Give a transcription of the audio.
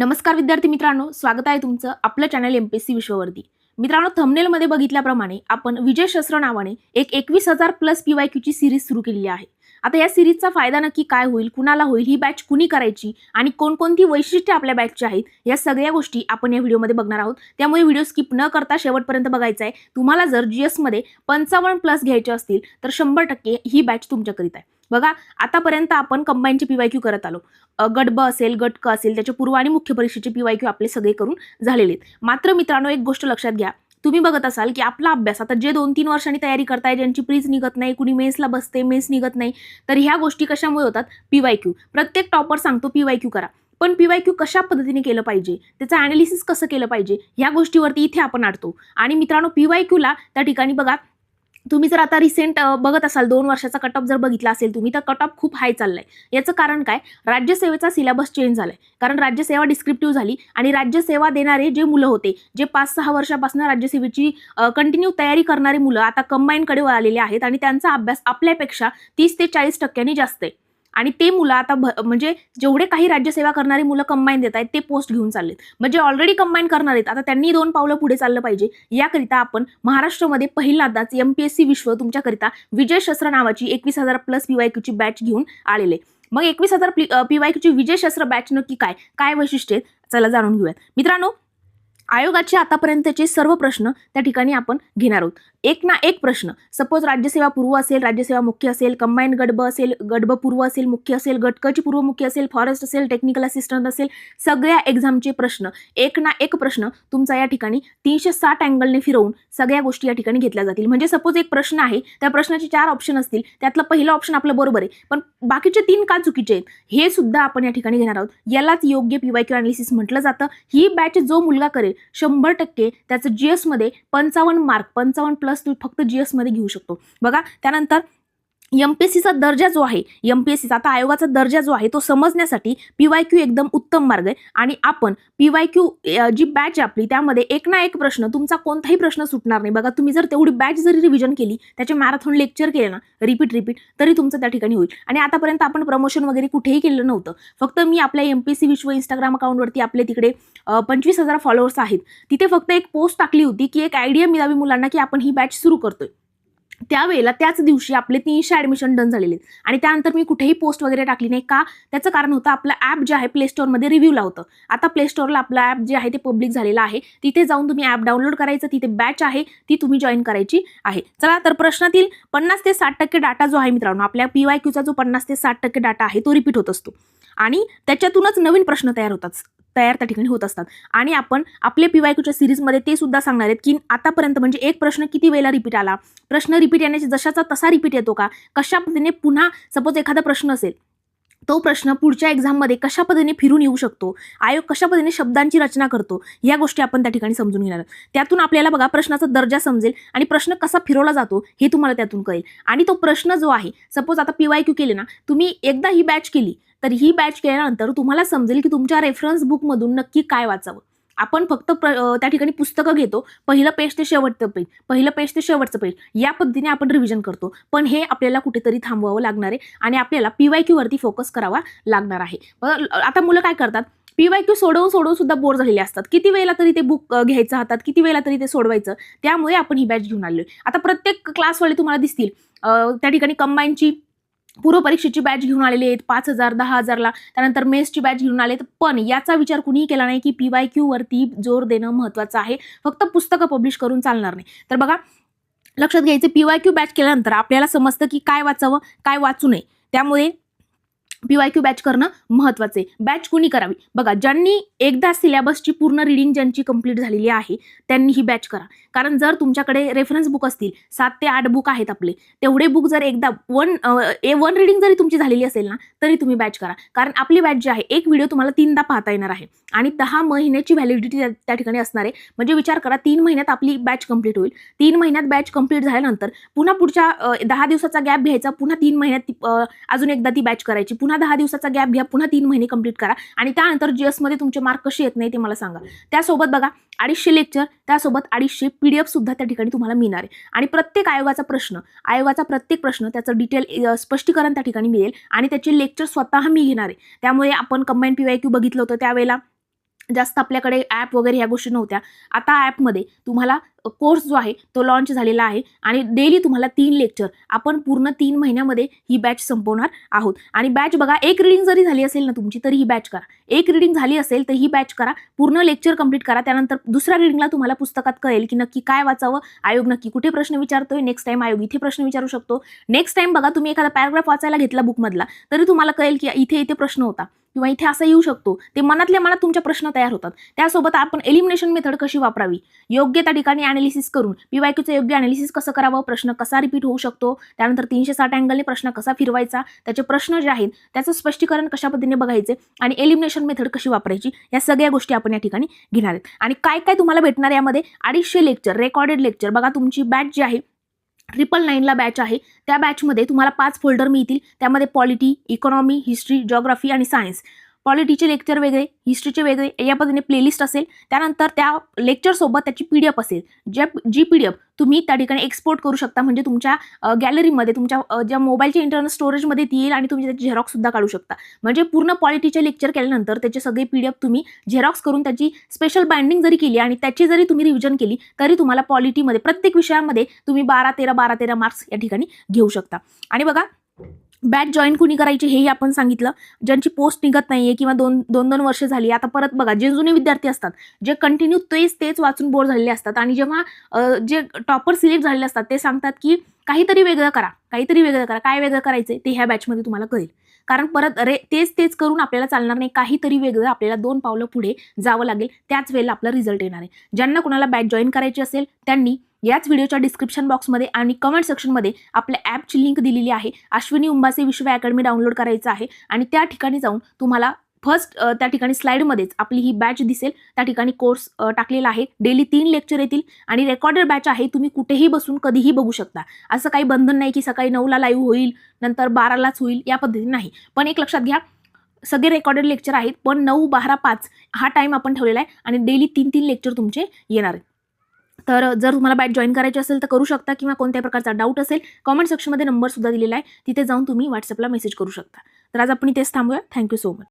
नमस्कार विद्यार्थी मित्रांनो स्वागत आहे तुमचं आपलं चॅनल एम पी सी विश्ववर्ती मित्रांनो थंबनेलमध्ये बघितल्याप्रमाणे आपण विजय शस्त्र नावाने एक एकवीस हजार प्लस पी वाय क्यूची सिरीज सुरू केलेली आहे. आता या सिरीजचा फायदा नक्की काय होईल कुणाला होईल ही बॅच कुणी करायची आणि कोणकोणती वैशिष्ट्ये आपल्या बॅचची आहेत या सगळ्या गोष्टी आपण या व्हिडिओमध्ये बघणार आहोत. त्यामुळे व्हिडिओ स्किप न करता शेवटपर्यंत बघायचा आहे. तुम्हाला जर जी एसमध्ये पंचावन्न प्लस घ्यायचे असतील तर शंभर टक्के ही बॅच तुमच्याकरीत आहे. बघा आतापर्यंत आपण कंबाईनचे पी वाय क्यू करत आलो. गडब गट ब असेल गट क असेल त्याच्या पूर्व आणि मुख्य परीक्षेचे पी वाय क्यू आपले सगळे करून झालेले आहेत. मात्र मित्रांनो एक गोष्ट लक्षात घ्या. तुम्ही बघत असाल की आपला अभ्यास आता जे दोन तीन वर्षांनी तयारी करताय ज्यांची प्रीज निघत नाही कुणी मेन्सला बसते मेन्स निघत नाही तर ह्या गोष्टी कशामुळे होतात? पी वाय क्यू प्रत्येक टॉपर सांगतो पी वाय क्यू करा. पण पी वाय क्यू कशा पद्धतीने केलं पाहिजे? त्याचं अनालिसिस कसं केलं पाहिजे? ह्या गोष्टीवरती इथे आपण आडतो. आणि मित्रांनो पी वाय क्यूला त्या ठिकाणी बघा तुम्ही जर आता रिसेंट बघत असाल दोन वर्षाचा कट ऑफ जर बघितला असेल तुम्ही तर कट ऑफ खूप हाय चाललाय. याचं कारण काय? राज्यसेवेचा सिलेबस चेंज झालाय. कारण राज्यसेवा डिस्क्रिप्टिव्ह झाली आणि राज्यसेवा देणारे जे मुलं होते जे पाच सहा वर्षापासून राज्यसेवेची कंटिन्यू तयारी करणारी मुलं आता कंबाईनकडे आलेले आहेत आणि त्यांचा अभ्यास आपल्यापेक्षा तीस ते चाळीस टक्क्यांनी जास्त आहे. आणि ते मुलं आता भ म्हणजे जेवढे काही राज्यसेवा करणारी मुलं कंबाईन देत आहेत ते पोस्ट घेऊन चाललेत. म्हणजे ऑलरेडी कंबाईन करणार आहेत. आता त्यांनी दोन पावलं पुढे चाललं पाहिजे. याकरिता आपण महाराष्ट्रामध्ये पहिल्यांदाच एम पी एस सी विश्व तुमच्याकरिता विजय शस्त्र नावाची एकवीस हजार प्लस पी वाय क्यूची बॅच घेऊन आलेले. मग एकवीस हजार पी वाय क्यूची विजय शस्त्र बॅच नक्की काय? काय वैशिष्ट्ये चला जाणून घेऊयात. मित्रांनो आयोगाचे आतापर्यंतचे सर्व प्रश्न त्या ठिकाणी आपण घेणार आहोत. एक ना एक प्रश्न. सपोज राज्यसेवा पूर्व असेल राज्यसेवा मुख्य असेल कंबाईन गडब असेल गडब पूर्व असेल मुख्य असेल गटकची पूर्व मुख्य असेल फॉरेस्ट असेल टेक्निकल असिस्टंट असेल सगळ्या एक्झामचे प्रश्न. एक ना एक प्रश्न तुमचा या ठिकाणी तीनशे साठ अँगलने फिरवून सगळ्या गोष्टी या ठिकाणी घेतल्या जातील. म्हणजे सपोज एक प्रश्न आहे त्या प्रश्नाचे चार ऑप्शन असतील त्यातलं पहिलं ऑप्शन आपलं बरोबर आहे. पण बाकीचे तीन का चुकीचे आहेत हे सुद्धा आपण या ठिकाणी घेणार आहोत. यालाच योग्य पीवाय क्यू अनालिसिस म्हटलं जातं. ही बॅच जो मुलगा करेल शंभर टक्के त्याचं जी एसमध्ये पंचावन्न मार्क पंचावन्न प्लस तू फक्त जी एसमध्ये घेऊ शकतो. बघा त्यानंतर एम पी एस सीचा दर्जा जो आहे एम पी एस सीचा आता आयोगाचा दर्जा जो आहे तो समजण्यासाठी पी वाय क्यू एकदम उत्तम मार्ग आहे. आणि आपण पी वाय क्यू जी बॅच आहे आपली त्यामध्ये एक ना एक प्रश्न तुमचा कोणताही प्रश्न सुटणार नाही. बघा तुम्ही जर तेवढी बॅच जरी रिव्हिजन केली त्याचे मॅरेथॉन लेक्चर केले ना रिपीट रिपीट तरी तुमचं त्या ठिकाणी होईल. आणि आतापर्यंत आपण प्रमोशन वगैरे कुठेही केलं नव्हतं. फक्त मी आपल्या M P C Vishwa Instagram अकाउंटवरती आपले तिकडे पंचवीस हजार फॉलोअर्स आहेत. तिथे फक्त एक पोस्ट टाकली होती की एक आयडिया मिळावी मुलांना की आपण ही बॅच सुरू करतोय. त्यावेळेला त्याच दिवशी आपले तीनशे ॲडमिशन डन झालेले आहेत. आणि त्यानंतर मी कुठेही पोस्ट वगैरे टाकली नाही का? त्याचं कारण होतं आपलं ॲप जे आहे प्ले स्टोअरमध्ये रिव्ह्यूला होतं. आता प्ले स्टोअरला आपलं ॲप जे आहे ते पब्लिक झालेलं आहे. तिथे जाऊन तुम्ही ॲप डाउनलोड करायचं तिथे बॅच आहे ती तुम्ही जॉईन करायची आहे. चला तर प्रश्नातील पन्नास ते साठ टक्के डाटा जो आहे मित्रांनो आपल्या पी वाय क्यूचा जो पन्नास ते साठ टक्के डाटा आहे तो रिपीट होत असतो. आणि त्याच्यातूनच नवीन प्रश्न तयार होतात. तयार त्या ठिकाणी होत असतात. आणि आपण आपले पी क्यूच्या सिरीजमध्ये ते सुद्धा सांगणार आहेत की आतापर्यंत म्हणजे एक प्रश्न किती वेळेला रिपीट आला? प्रश्न रिपीट येण्याची जशाचा तसा रिपीट येतो का? कशा पद्धतीने पुन्हा सपोज एखादा प्रश्न असेल तो प्रश्न पुढच्या एक्झाममध्ये कशा पद्धतीने फिरून येऊ शकतो? आयोग कशा पद्धतीने शब्दांची रचना करतो? या गोष्टी आपण त्या ठिकाणी समजून घेणार आहोत. त्यातून आपल्याला बघा प्रश्नाचा दर्जा समजेल आणि प्रश्न कसा फिरवला जातो हे तुम्हाला त्यातून कळेल. आणि तो प्रश्न जो आहे सपोज आता पी वाय क्यू केले ना तुम्ही एकदा ही बॅच केली तर ही बॅच केल्यानंतर तुम्हाला समजेल की तुमच्या रेफरन्स बुकमधून नक्की काय वाचावं. आपण फक्त प्र त्या ठिकाणी पुस्तकं घेतो पहिलं पेज ते शेवटचं पेज पहिलं पेज ते शेवटचं पेज या पद्धतीने आपण रिव्हिजन करतो. पण हे आपल्याला कुठेतरी थांबवावं लागणार आहे आणि आपल्याला पी वाय क्यूवरती फोकस करावा लागणार आहे. आता मुलं काय करतात? पी वाय क्यू सोडवून सोडवून सुद्धा बोर झालेले असतात. किती वेळेला तरी ते बुक घ्यायचं हातात किती वेळेला तरी ते सोडवायचं त्यामुळे आपण ही बॅच घेऊन आलो आता प्रत्येक क्लासवाले तुम्हाला दिसतील त्या ठिकाणी कंबाईनची पूर्व परीक्षेची बॅच घेऊन आलेले आहेत पाच हजार दहा हजारला. त्यानंतर मेसची बॅच घेऊन आलेत पण याचा विचार कुणीही केला नाही की पी वाय क्यू वरती जोर देणं महत्त्वाचं आहे. फक्त पुस्तकं पब्लिश करून चालणार नाही. तर बघा लक्षात घ्यायचं पी वाय क्यू बॅच केल्यानंतर आपल्याला समजतं की काय वाचावं काय वाचू नये. त्यामुळे पी वाय क्यू बॅच करणं महत्त्वाचं आहे. बॅच कुणी करावी? बघा ज्यांनी एकदा सिलेबसची पूर्ण रिडिंग ज्यांची कंप्लीट झालेली आहे त्यांनी ही बॅच करा. कारण जर तुमच्याकडे रेफरन्स बुक असतील सात ते आठ बुक आहेत आपले तेवढे बुक जर एकदा वन ए वन रिडिंग जरी तुमची झालेली असेल ना तरी तुम्ही बॅच करा. कारण आपली बॅच जी आहे एक व्हिडिओ तुम्हाला तीनदा पाहता येणार आहे. आणि दहा महिन्याची व्हॅलिडिटी त्या ठिकाणी असणार आहे. म्हणजे विचार करा तीन महिन्यात आपली बॅच कंप्लीट होईल. तीन महिन्यात बॅच कंप्लीट झाल्यानंतर पुन्हा पुढच्या दहा दिवसाचा गॅप घ्यायचा पुन्हा तीन महिन्यात ती, अजून एकदा ती बॅच करायची. पुन्हा पुन्हा दहा दिवसाचा गॅप घ्या पुन्हा तीन महिने कंप्लीट करा आणि त्यानंतर जी एसमध्ये तुमचे मार्क कसे येत नाही ते मला सांगा. त्यासोबत बघा अडीचशे लेक्चर त्यासोबत अडीचशे पी डी एफ सुद्धा त्या ठिकाणी तुम्हाला मिळणार आहे. आणि प्रत्येक आयोगाचा प्रश्न आयोगाचा प्रत्येक प्रश्न त्याचं डिटेल स्पष्टीकरण त्या ठिकाणी मिळेल आणि त्याचे लेक्चर स्वतः मी घेणार आहे. त्यामुळे आपण कंबाईन पी वाय क्यू बघितलं होतं त्यावेळेला. जास्त आपल्याकडे ॲप वगैरे ह्या गोष्टी नव्हत्या. आता ॲपमध्ये तुम्हाला कोर्स जो आहे तो लॉन्च झालेला आहे आणि डेली तुम्हाला तीन लेक्चर आपण पूर्ण तीन महिन्यामध्ये ही बॅच संपवणार आहोत. आणि बॅच बघा एक रिडिंग जरी झाली असेल ना तुमची तरी ही बॅच करा. एक रिडिंग झाली असेल तर ही बॅच करा. पूर्ण लेक्चर कंप्लीट करा. त्यानंतर दुसऱ्या रिडिंगला तुम्हाला पुस्तकात कळेल की नक्की काय वाचावं. आयोग नक्की कुठे प्रश्न विचारतोय. नेक्स्ट टाइम आयोग इथे प्रश्न विचारू शकतो. नेक्स्ट टाइम बघा तुम्ही एखादा पॅराग्राफ वाचायला घेतला बुकमधला तरी तुम्हाला कळेल की इथे इथे प्रश्न होता. किंवा इथे असा येऊ शकतो. ते मनातल्या मनात तुमच्या प्रश्न तयार होतात. त्यासोबत आपण एलिमिनेशन मेथड कशी वापरावी? योग्य त्या ठिकाणी अनालिसिस करून पीवायक्यूचं योग्य अनालिसिस कसं करावं? प्रश्न कसा रिपीट होऊ शकतो? त्यानंतर तीनशे साठ अँगलने प्रश्न कसा फिरवायचा? त्याचे प्रश्न जे आहेत त्याचं स्पष्टीकरण कशा पद्धतीने बघायचे? आणि एलिमिनेशन मेथड कशी वापरायची? या सगळ्या गोष्टी आपण या ठिकाणी घेणार आहेत. आणि काय काय तुम्हाला भेटणार यामध्ये? अडीचशे लेक्चर रेकॉर्डेड लेक्चर बघा तुमची बॅच जी आहे ट्रिपल नाईनला बॅच आहे. त्या बॅचमध्ये तुम्हाला पाच फोल्डर मिळतील. त्यामध्ये पॉलिटी इकॉनॉमी हिस्ट्री जॉग्राफी आणि सायन्स पॉलिटीचे लेक्चर वेगळे हिस्ट्रीचे वेगळे या पद्धतीने प्लेलिस्ट असेल. त्यानंतर त्या लेक्चरसोबत त्याची पी डी एफ असेल. ज्या जी पी डी एफ तुम्ही त्या ठिकाणी एक्सपोर्ट करू शकता म्हणजे तुमच्या गॅलरीमध्ये तुमच्या ज्या मोबाईलच्या इंटरनल स्टोरेजमध्ये ती येईल आणि तुम्ही त्याची झेरॉक्ससुद्धा काढू शकता. म्हणजे पूर्ण पॉलिटीचे लेक्चर केल्यानंतर त्याचे सगळे पी डी एफ तुम्ही झेरॉक्स करून त्याची स्पेशल बाइंडिंग जरी केली आणि त्याची जरी तुम्ही रिव्हिजन केली तरी तुम्हाला पॉलिटीमध्ये प्रत्येक विषयामध्ये तुम्ही बारा तेरा बारा तेरा मार्क्स या ठिकाणी घेऊ शकता. आणि बघा बॅच जॉईन कुणी करायची हेही आपण सांगितलं. ज्यांची पोस्ट निघत नाहीये किंवा दोन दोन दोन वर्ष झाली आता परत बघा जे जुने विद्यार्थी असतात जे कंटिन्यू तेच तेच वाचून बोर झालेले असतात आणि जेव्हा जे टॉपर सिलेक्ट झालेले असतात ते सांगतात की काहीतरी वेगळं करा काहीतरी वेगळं करा काय वेगळं करायचं ते ह्या बॅचमध्ये तुम्हाला कळेल. कारण परत अरे तेच तेच करून आपल्याला चालणार नाही. काहीतरी वेगळं आपल्याला दोन पावलं पुढे जावं लागेल. त्याच वेळेला आपला रिझल्ट येणार आहे. ज्यांना कुणाला बॅच जॉईन करायची असेल त्यांनी याच व्हिडिओच्या डिस्क्रिप्शन बॉक्समध्ये आणि कमेंट सेक्शनमध्ये आपल्या ॲपची लिंक दिलेली आहे. अश्विनी उंबासे विश्व अकॅडमी डाउनलोड करायचं आहे. आणि त्या ठिकाणी जाऊन तुम्हाला फर्स्ट त्या ठिकाणी स्लाईडमध्येच आपली ही बॅच दिसेल. त्या ठिकाणी कोर्स टाकलेला आहे. डेली तीन लेक्चर येतील आणि रेकॉर्डेड बॅच आहे. तुम्ही कुठेही बसून कधीही बघू शकता. असं काही बंधन नाही की सकाळी नऊला लाईव्ह होईल नंतर बारालाच होईल या पद्धतीने नाही. पण एक लक्षात घ्या सगळे रेकॉर्डेड लेक्चर आहेत पण नऊ बारा पाच हा टाईम आपण ठेवलेला आहे आणि डेली तीन तीन लेक्चर तुमचे येणार आहेत. तर जर तुम्हाला बॅच जॉईन करायची असेल तर करू शकता किंवा कोणत्या प्रकारचा डाऊट असेल कमेंट सेक्शनमध्ये नंबर सुद्धा दिलेला आहे. तिथे जाऊन तुम्ही व्हॉट्सअपला मेसेज करू शकता. तर आज आपण इथेच थांबूया. Thank you so much